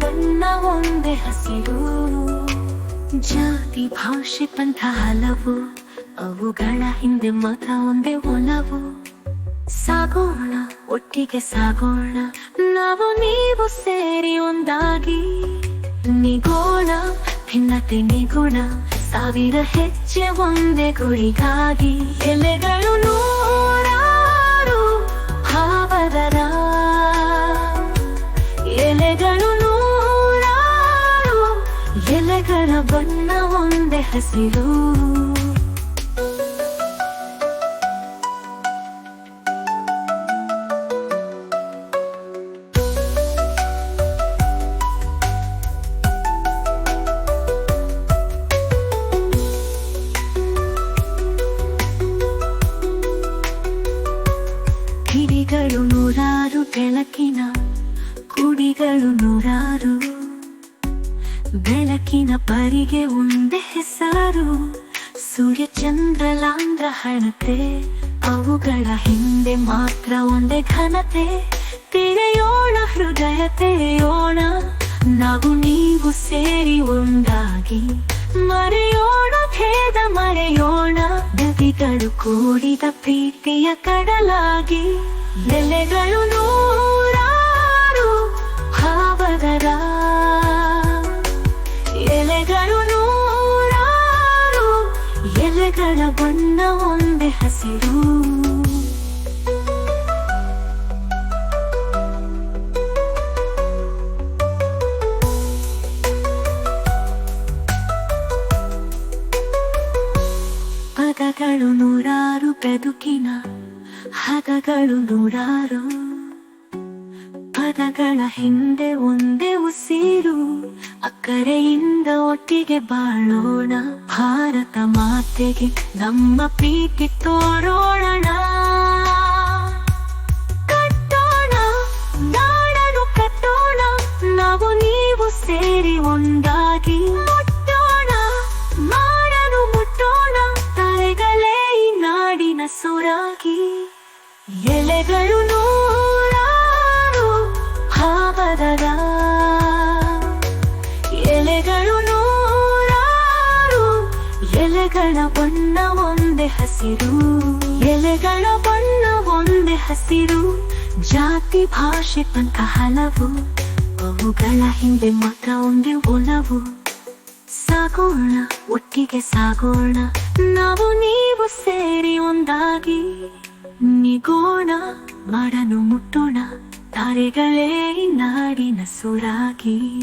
ಬಣ್ಣ ಒಂದೇ ಹಸಿರು. ಜಾತಿ, ಭಾಷೆ, ಪಂಥ ಹಲವು. ಅವುಗಳ ಹಿಂದೆ ಮತ ಒಂದೇ ಒಲವು. ಸಾಗೋಣ, ಒಟ್ಟಿಗೆ ಸಾಗೋಣ. ನಾವು ನೀವು ಸೇರಿ ಒಂದಾಗಿ. ನಿಗೋಣ, ಭಿನ್ನತೆ ನಿಗುಣ. ಸಾವಿರ ಹೆಜ್ಜೆ ಒಂದೇ ಗುರಿಗಾಗಿ. ಎಲೆಗಳು ಬಣ್ಣ ಒಂದೇ ಹಸಿರು. ಕಿಡಿಗಳು ನೂರಾರು ಕೆಳಕಿನ ಕುಡಿಗಳು ನೂರಾರು ಬೆಳಕಿನ ಪರಿಗೆ ಒಂದೇ ಹೆಸರು. ಸೂರ್ಯ ಚಂದ್ರಲಾಂಧ್ರ ಹಣತೆ. ಅವುಗಳ ಹಿಂದೆ ಮಾತ್ರ ಒಂದೇ ಘನತೆ. ತೆರೆಯೋಣ ಹೃದಯ ತೆರೆಯೋಣ ನಾವು ನೀವು ಸೇರಿ ಒಂದಾಗಿ. ಮರೆಯೋಣ ಭೇದ, ಮರೆಯೋಣ. ನದಿಗಳು ಕೂಡಿದ ಪ್ರೀತಿಯ ಕಡಲಾಗಿ. ಎಲೆಗಳು ನೂರಾರು ಎಲೆಗಳ ಬಣ್ಣ ಒಂದೇ ಹಸಿರು. ಪದಗಳು ನೂರಾರು ಬೆದುಕಿನ ಹಗಗಳು ನೂರಾರು ಪದಗಳ ಹಿಂದೆ ಒಂದೇ ಉಸಿರು ಅಕ್ಕರೆಯಿಂದ ಒಟ್ಟಿಗೆ ಬಾಳೋಣ ಭಾರತ ಮಾತೆಗೆ ನಮ್ಮ ಪ್ರೀತಿ ತೋರೋಣ ಕಟ್ಟೋಣ ನಾಡನು ಕಟ್ಟೋಣ. ನಾವು ನೀವು ಸೇರಿ ಒಂದಾಗಿ ಮುಟ್ಟೋಣ. ಮಾಡನು ಮುಟ್ಟೋಣ. ತಲೆಗಳೇ ನಾಡಿನ ಸುರಾಗಿ ಎಲೆಗಳು ನೂರಾರು ಎಲೆಗಳ ಬಣ್ಣ ಒಂದೇ ಹಸಿರು. ಎಲೆಗಳ ಬಣ್ಣ ಒಂದೇ ಹಸಿರು. ಜಾತಿ, ಭಾಷೆ, ಪಂಥ, ಹಲವು. ಅವುಗಳ ಹಿಂದೆ ಮಾತ್ರ ಒಂದೇ ಒಲವು. ಸಾಗೋಣ, ಒಟ್ಟಿಗೆ ಸಾಗೋಣ. ನಾವು ನೀವು ಸೇರಿ ಒಂದಾಗಿ. ನಿಗೋಣ ಮಾಡನು ಮುಟ್ಟೋಣ. ತಾರೆಗಳೇ ನಾಡಿನ ಸುರಾಗಿ.